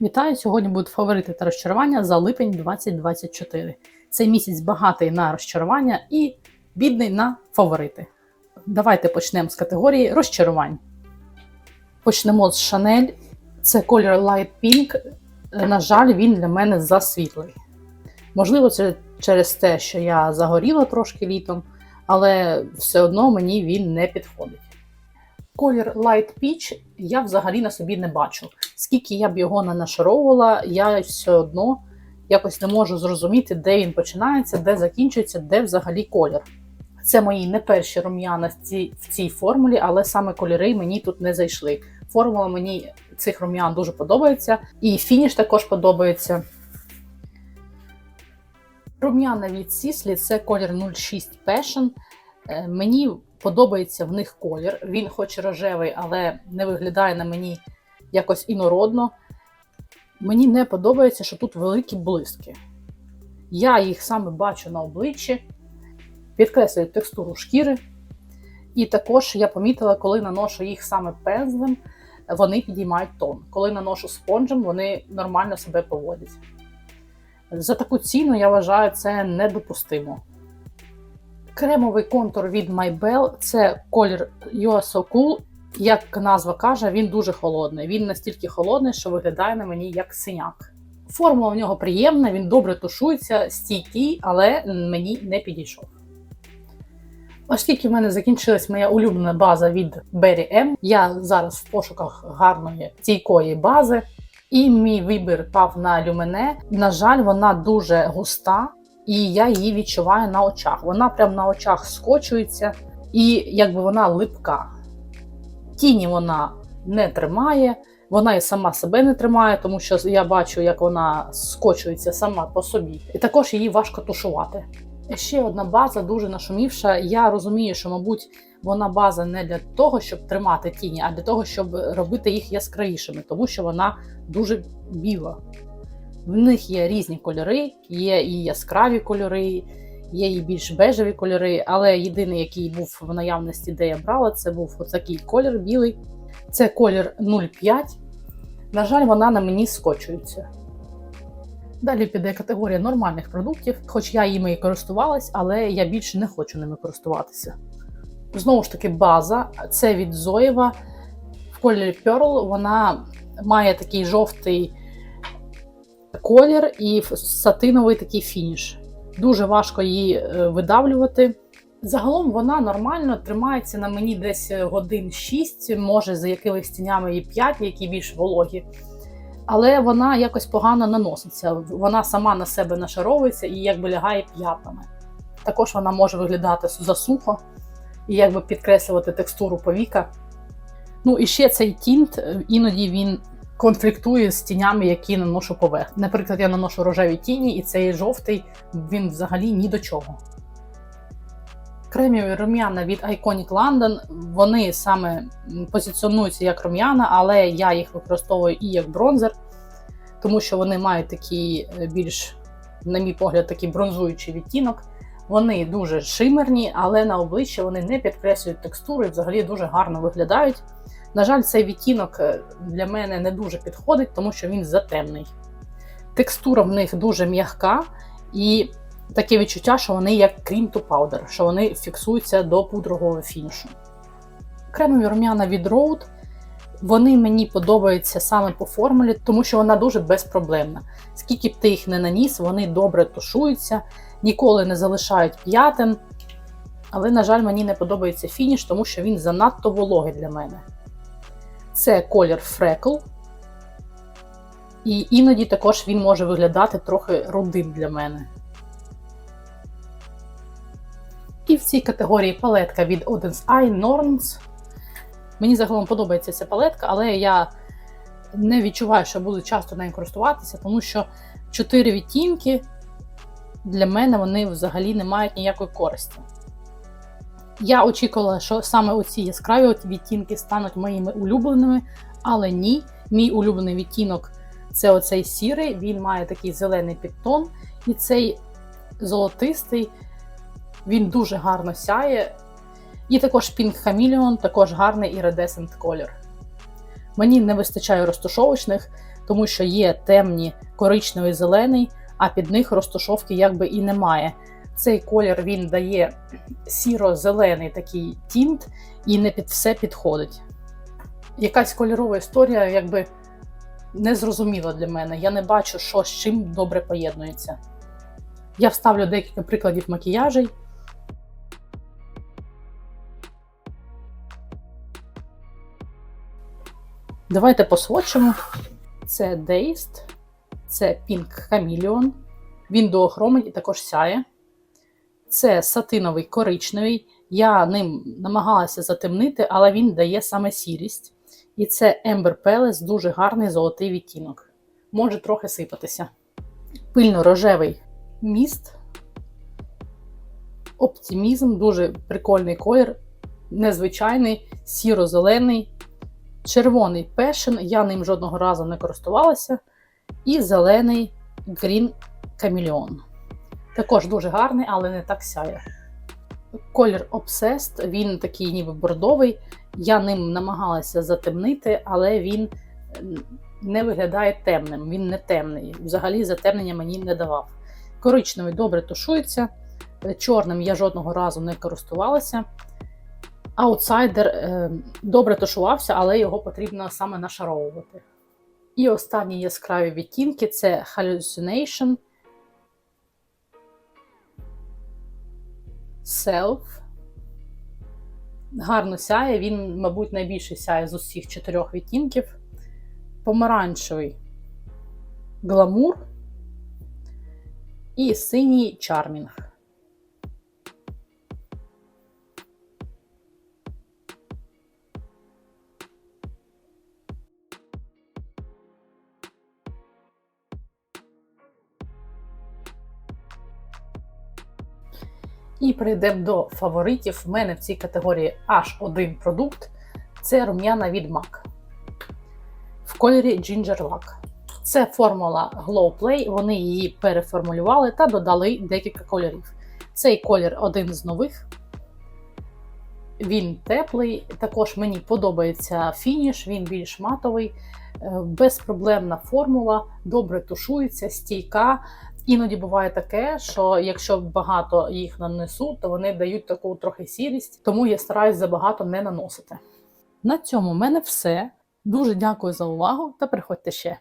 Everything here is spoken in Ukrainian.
Вітаю! Сьогодні будуть фаворити та розчарування за липень 2024. Цей місяць багатий на розчарування і бідний на фаворити. Давайте почнемо з категорії розчарувань. Почнемо з Chanel. Це колір Light Pink. На жаль, він для мене засвітлий. Можливо, це через те, що я загоріла трошки літом, але все одно мені він не підходить. Колір Light Peach я взагалі на собі не бачу. Скільки я б його не нашаровувала, я все одно якось не можу зрозуміти, де він починається, де закінчується, де взагалі колір. Це мої не перші рум'яна в цій, формулі, але саме кольори мені тут не зайшли. Формула мені цих рум'ян дуже подобається, і фініш також подобається. Рум'яна від Сіслі це колір 06 Passion. Е, Мені подобається в них колір. Він хоч рожевий, але не виглядає на мені якось інородно. Мені не подобається, що тут великі блиски. Я їх саме бачу на обличчі, підкреслюю текстуру шкіри. І також я помітила, коли наношу їх саме пензлем, вони підіймають тон. Коли наношу спонжем, вони нормально себе поводять. За таку ціну я вважаю це недопустимо. Кремовий контур від Maybell – це колір You Are So Cool. Як назва каже, він дуже холодний. Він настільки холодний, що виглядає на мені як синяк. Формула в нього приємна, він добре тушується, стійкий, але мені не підійшов. Оскільки в мене закінчилась моя улюблена база від Berry M, я зараз в пошуках гарної стійкої бази, і мій вибір пав на люмене. На жаль, вона дуже густа, і я її відчуваю на очах. Вона прямо на очах скочується, і якби вона липка. Тіні вона не тримає, вона і сама себе не тримає, тому що я бачу, як вона скочується сама по собі. І також її важко тушувати. Ще одна база дуже нашумівша. Я розумію, що, мабуть, вона база не для того, щоб тримати тіні, а для того, щоб робити їх яскравішими, тому що вона дуже біла. В них є різні кольори, є і яскраві кольори, є і більш бежеві кольори, але єдиний, який був в наявності, де я брала, це був отакий колір білий. Це колір 05. На жаль, вона на мені скочується. Далі піде категорія нормальних продуктів, хоч я їми і користувалась, але я більше не хочу ними користуватися. Знову ж таки, база це від Зоєва в кольорі Pearl. Вона має такий жовтий колір і сатиновий такий фініш. Дуже важко її е, видавлювати. Загалом вона нормально тримається на мені десь годин 6, може за якимись тінями і 5, які більш вологі. Але вона якось погано наноситься. Вона сама на себе нашаровується і якби лягає п'ятами. Також вона може виглядати засухо і якби підкреслювати текстуру повіка. Ну і ще цей тінт, іноді він конфліктує з тінями, які наношу поверх. Наприклад, я наношу рожеві тіні, і цей жовтий він взагалі ні до чого. Креміві рум'яна від Iconic London, вони саме позиціонуються як рум'яна, але я їх використовую і як бронзер, тому що вони мають такий більш, на мій погляд, такий бронзуючий відтінок. Вони дуже шимерні, але на обличчі вони не підкреслюють текстуру і взагалі дуже гарно виглядають. На жаль, цей відтінок для мене не дуже підходить, тому що він затемний. Текстура в них дуже м'яка і таке відчуття, що вони як cream to powder, що вони фіксуються до пудрового фінішу. Кремові рум'яна від Rode, вони мені подобаються саме по формулі, тому що вона дуже безпроблемна. Скільки б ти їх не наніс, вони добре тушуються, ніколи не залишають п'ятин. Але, на жаль, мені не подобається фініш, тому що він занадто вологий для мене. Це колір Freckle. І іноді також він може виглядати трохи рудим для мене. І в цій категорії палетка від Odin's Eye Norns. Мені загалом подобається ця палетка, але я не відчуваю, що буду часто нею користуватися, тому що чотири відтінки для мене вони взагалі не мають ніякої користі. Я очікувала, що саме оці яскраві відтінки стануть моїми улюбленими, але ні. Мій улюблений відтінок це оцей сірий, він має такий зелений підтон, і цей золотистий, він дуже гарно сяє. І також Pink Chameleon, також гарний іридесцент колір. Мені не вистачає розташовочних, тому що є темні коричневий зелений, а під них розташовки якби і немає. Цей колір він дає сіро-зелений такий тінт і не під все підходить. Якась кольорова історія, якби незрозуміла для мене. Я не бачу, що з чим добре поєднується. Я вставлю декілька прикладів макіяжей. Давайте посвочимо. Це Dazed, це Pink Chameleon. Він доохромить і також сяє. Це сатиновий коричневий. Я ним намагалася затемнити, але він дає саме сірість. І це Ember Palace, дуже гарний золотий відтінок. Може трохи сипатися. Пильно-рожевий міст. Оптимізм, дуже прикольний колір, незвичайний, сіро-зелений. Червоний пешен, я ним жодного разу не користувалася. І зелений Green Chameleon. Також дуже гарний, але не так сяє. Колір Obsessed, він такий ніби бордовий. Я ним намагалася затемнити, але він не виглядає темним. Він не темний. Взагалі затемнення мені не давав. Коричневий добре тушується, чорним я жодного разу не користувалася. Аутсайдер е, добре тушувався, але його потрібно саме нашаровувати. І останні яскраві відтінки це Hallucination, Self. Гарно сяє, він, мабуть, найбільше сяє з усіх чотирьох відтінків. Помаранчевий гламур і синій чармінг. І прийдемо до фаворитів. В мене в цій категорії аж один продукт це рум'яна від MAC в кольорі Ginger Lack. Це формула Glow Play, вони її переформулювали та додали декілька кольорів. Цей колір один з нових. Він теплий, також мені подобається фініш, він більш матовий, е, безпроблемна формула, добре тушується, стійка. Іноді буває таке, що якщо багато їх нанесу, то вони дають таку трохи сірість, тому я стараюсь забагато не наносити. На цьому в мене все. Дуже дякую за увагу та приходьте ще.